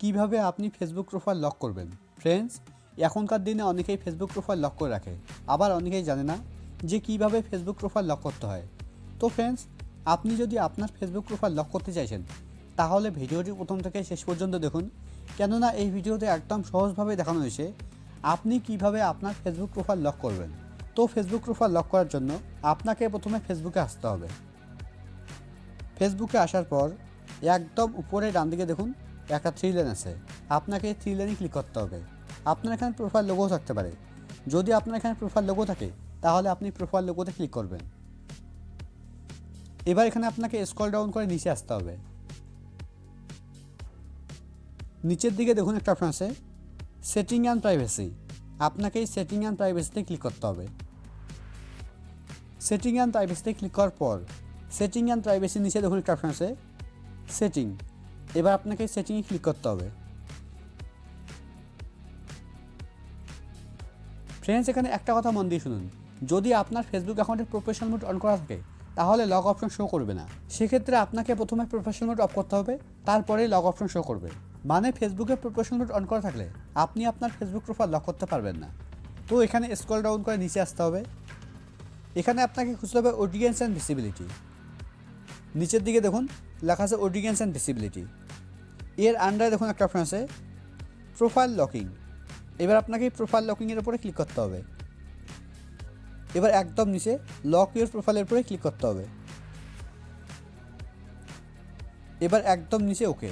কীভাবে আপনি Facebook profile lock করবেন? ফ্রেন্ডস এখনকার দিনে অনেকেই ফেসবুক প্রোফাইল লক করে রাখে, আবার অনেকেই জানে না যে কীভাবে ফেসবুক প্রোফাইল লক করতে হয়। তো ফ্রেন্ডস আপনি যদি আপনার ফেসবুক প্রোফাইল লক করতে চাইছেন, তাহলে ভিডিওটি প্রথম থেকে শেষ পর্যন্ত দেখুন। কেননা এই ভিডিওতে একদম সহজভাবে দেখানো হয়েছে আপনি কীভাবে আপনার ফেসবুক প্রোফাইল লক করবেন। তো ফেসবুক প্রোফাইল লক করার জন্য আপনাকে প্রথমে ফেসবুকে আসতে হবে। ফেসবুকে আসার পর একদম উপরে ডান দিকে দেখুন একটা থ্রি লাইন আছে। আপনাকে থ্রি লাইনে ক্লিক করতে হবে। আপনার এখানে প্রোফাইল লোগো থাকতে পারে। যদি আপনার এখানে প্রোফাইল লোগো থাকে, তাহলে আপনি প্রোফাইল লোগোতে ক্লিক করবেন। এবার এখানে আপনাকে স্ক্রল ডাউন করে নিচে আসতে হবে। নিচের দিকে দেখুন একটা অপশন আছে সেটিং অ্যান্ড প্রাইভেসি আপনাকে এই সেটিং অ্যান্ড প্রাইভেসিতে ক্লিক করতে হবে। সেটিং অ্যান্ড প্রাইভেসিতে ক্লিক করার পর সেটিং অ্যান্ড প্রাইভেসির নিচে দেখুন একটা অপশন আছে সেটিং এবার আপনাকে সেটিংয়ে ক্লিক করতে হবে। ফ্রেন্ডস এখানে একটা কথা মন দিয়ে শুনুন। যদি আপনার ফেসবুক অ্যাকাউন্টে প্রফেশনাল মোড অন করা থাকে, তাহলে লগ অপশন শো করবে না। সেক্ষেত্রে আপনাকে প্রথমে প্রফেশনাল মোড অফ করতে হবে, তারপরে লগ অপশন শো করবে। মানে ফেসবুকে প্রফেশনাল মোড অন করা থাকলে, আপনি আপনার ফেসবুক প্রোফাইল লক করতে পারবেন না। তো এখানে স্ক্রল ডাউন করে নিচে আসতে হবে। এখানে আপনাকে খুঁজতে হবে অডিয়েন্স অ্যান্ড ভিসিবিলিটি নিচের দিকে দেখুন, লেখা আছে অডিয়েন্স অ্যান্ড ভিসিবিলিটি এর আন্ডারে দেখুন একটা অপশন আছে প্রোফাইল লকিং এবার আপনাকে প্রোফাইল লকিংয়ের উপরে ক্লিক করতে হবে। এবার একদম নিচে লক ইউর প্রোফাইলের উপরে ক্লিক করতে হবে। এবার একদম নিচে ওকে